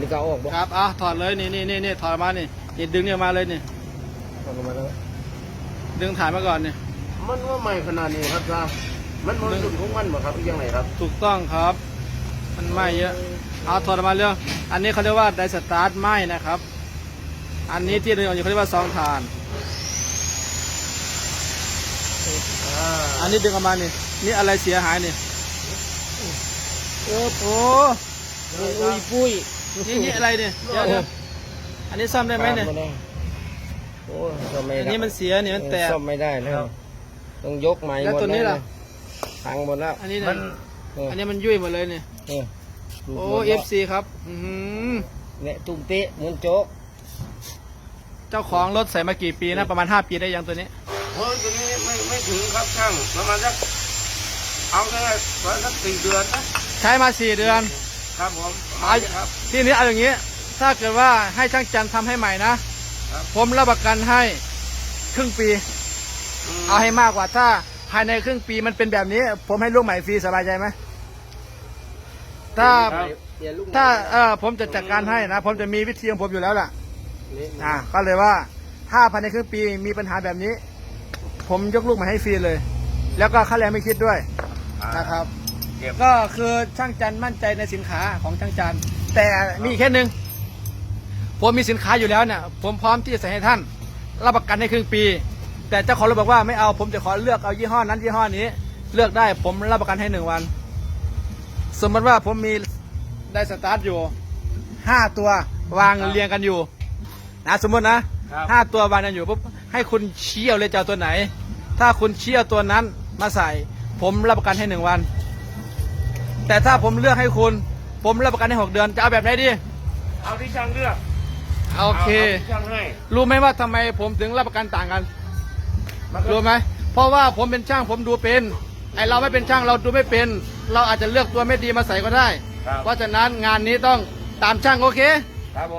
นี่ก็เอาออกบ่ครับเอาถอดเลยนี่นี่นี่นี่ถอดออกมานี่นี่ดึงเนี่ยมาเลยนี่เอาลงมาแล้วดึงถ่ายมาก่อนนี่มันว่าใหม่ขนาดนี้ครับจ้ามันมันหลุดของมันบ่ครับยังไงครับ ถูกต้องครับ มันไหม้เยอะเอาถอดออกมาเร็วอันนี้เขาเรียกว่าไดสตาร์ทไหม้นะครับ อันนี้ที่ดึงออกอยู่เขาเรียกว่าซองถ่านอ่าอันนี้ดึงออกมานี่นี่อะไรเสียหายนี่โอ้โหอุ้ยปุ้ย นี่นี่อะไรเนี่ยเดี๋ยวเดี๋ยวอันนี้ซ่อมได้ไหมเนี่ย โอ้ยซ่อมไม่อันได้นี้มันเสียนี่มันแตกซ่อมไม่ได้แล้ว ต้องยกใหม่แล้วหมดตัวนี้ล่ะพังหมดแล้ว อันนี้มัเนี่ยเอออันนี้มันยุ่ยหมดเลยเนี่ยเออหลุดโอ้หมดเอแล้วฟซีครับ อือหือเนี่ยตุ้มเตะเหมือนโจ๊ก เจ้าของรถใส่มากี่ปีนะ ประมาณ5ปีได้ยังตัวนี้โอ้ยตัวนี้ไม่ไม่ถึงครับช่างประมาณสักเอาแค่ประมาณสักสี่เดือนนะ ใช้มา4เดือน ครับผมเอาครับ ทีนี้เอาอย่างนี้ ถ้าเกิดว่าให้ช่างจันทร์ทำให้ใหม่นะ ครับ ผมรับประกันให้ครึ่งปี มเอาให้มากกว่าถ้าภายในครึ่งปีมันเป็นแบบนี้ ผมให้ลูกใหม่ฟรีสบายใจไหมถ้าครับเปลี่ยนลูกถ้าใหม่เออผมจะจัดการให้นะ ผมจะมีวิธีของผมอยู่แล้วล่ะนี่อ่าก็เลยว่าถ้าภายในครึ่งปีมีปัญหาแบบนี้ ผมยกลูกมาให้ฟรีเลย แล้วก็ค่าแรงไม่คิดด้วยนะครับ เก็บก็คือช่างจันมั่นใจในสินค้าของช่างจันแต่มีอีกแค่หนึ่งผมมีสินค้าอยู่แล้วเนี่ยผมพร้อมที่จะใส่ให้ท่าน รับประกันให้ครึ่งปี แต่เจ้าของรถบอกว่าไม่เอาผมจะขอเลือกเอายี่ห้อนั้นยี่ห้อนี้ เลือกได้ผมรับประกันให้หนึ่งวัน สมมติว่าผมมีได้สตาร์ทอยู่ห้าตัววางเรียงกันอยู่นะสมมตินะครับ ห้าตัววางกันอยู่ปุ๊บให้คุณเชี่ยวเลยจะเอาตัวไหน ถ้าคุณเชี่ยวตัวนั้นมาใส่ ผมรับประกันให้หนึ่งวัน แต่ถ้าผมเลือกให้คุณ ผมรับประกันให้หกเดือนจะเอาแบบไหนดี เอาที่ช่างเลือกโอเคาที่ช่างให้รู้ไหมว่าทำไมผมถึงรับประกันต่างกัน มันก็รู้ไหม เพราะว่าผมเป็นช่างผมดูเป็น ไอเราไม่เป็นช่างเราดูไม่เป็น เราอาจจะเลือกตัวไม่ดีมาใส่ก็ได้ ครับเพราะฉะนั้นงานนี้ต้องตามช่างโอเค ครับผม